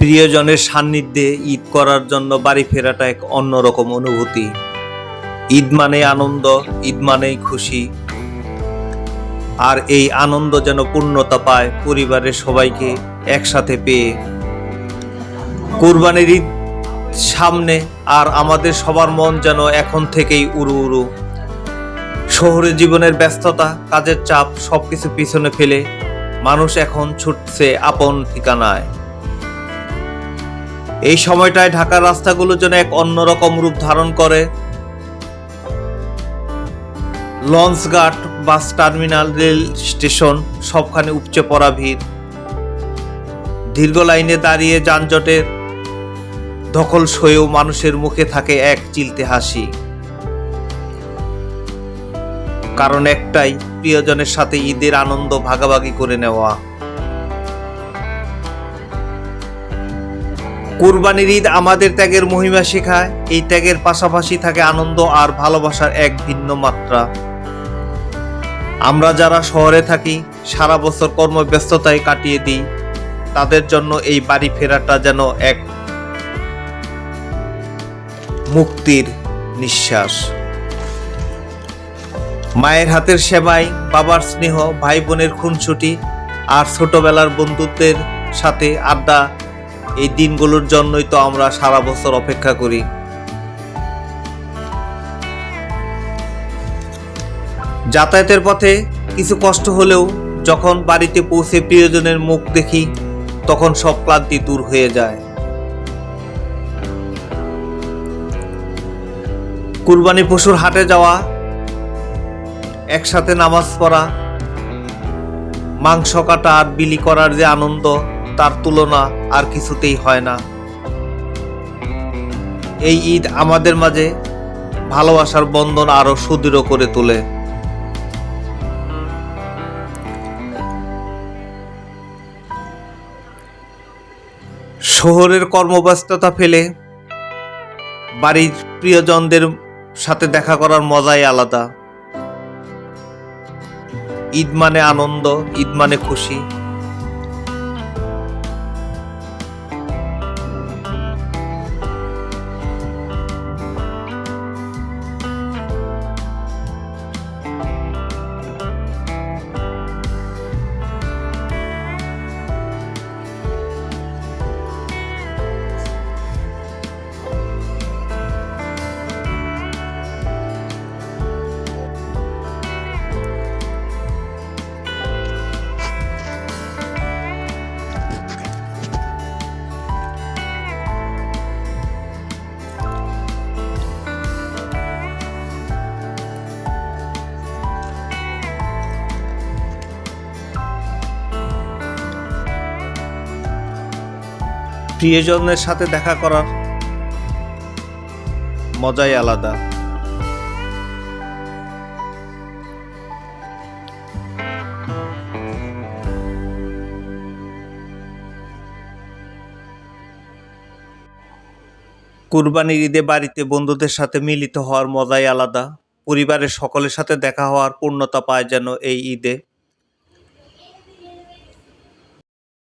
প্রিয়জনের সান্নিধ্যে ঈদ করার জন্য বাড়ি ফেরাটা এক অন্যরকম অনুভূতি। ঈদ মানে আনন্দ, ঈদ মানেই খুশি। আর এই আনন্দ যেন পূর্ণতা পায় পরিবারের সবাইকে একসাথে পেয়ে। কুরবানির ঈদ সামনে আর আমাদের সবার মন যেন এখন থেকেই উড়ু উড়ু শহরে জীবনের ব্যস্ততা, কাজের চাপ সবকিছু পিছনে ফেলে মানুষ এখন ছুটছে আপন ঠিকানায়। এই সময়টায় ঢাকার রাস্তাগুলো যেন এক অন্যরকম রূপ ধারণ করে। লঞ্চঘাট, বাস টার্মিনাল, রেল স্টেশন, সবখানে উপচে পড়া ভিড়। দীর্ঘ লাইনে দাঁড়িয়ে যানজটের দখল সয়েও মানুষের মুখে থাকে এক চিলতে হাসি। কারণ একটাই, প্রিয়জনের সাথে ঈদের আনন্দ ভাগাভাগি করে নেওয়া। কুরবানির ঈদ আমাদের ত্যাগের মহিমা শেখায়। এই ত্যাগের পাশাপাশি থাকে আনন্দ আর ভালোবাসার এক ভিন্ন মাত্রা। আমরা যারা শহরে থাকি, সারা বছর কর্মব্যস্ততায় কাটিয়ে দিই। তাদের জন্য এই বাড়ি ফেরাটা যেন এক মুক্তির নিঃশ্বাস। মায়ের হাতের সেবাই বাবার স্নেহ, ভাই বোনের খুনছুটি আর ছোটবেলার বন্ধুত্বের সাথে আড্ডা এই দিনগুলোর জন্যই তো আমরা সারা বছর অপেক্ষা করি। যাতায়াতের পথে কিছু কষ্ট হলেও যখন বাড়িতে পৌঁছে প্রিয়জনের মুখ দেখি, তখন সব ক্লান্তি দূর হয়ে যায়। কুরবানি পশুর হাটে যাওয়া, একসাথে নামাজ পড়া, মাংস কাটা আর বিলি করার যে আনন্দ তার তুলনা আর কিছুতেই হয় না। এই ঈদ আমাদের মাঝে ভালোবাসার বন্ধন আরও সুদৃঢ় করে তোলে। শহরের কর্মব্যস্ততা ফেলে বাড়ির প্রিয়জনদের সাথে দেখা করার মজাই আলাদা। ঈদ মানে আনন্দ, ঈদ মানে খুশি। প্রিয়জনের সাথে দেখা করার মজাই আলাদা। কুরবানির ঈদে বাড়িতে বন্ধুদের সাথে মিলিত হওয়ার মজাই আলাদা। পরিবারের সকলের সাথে দেখা হওয়ার পূর্ণতা পায় যেন এই ঈদে।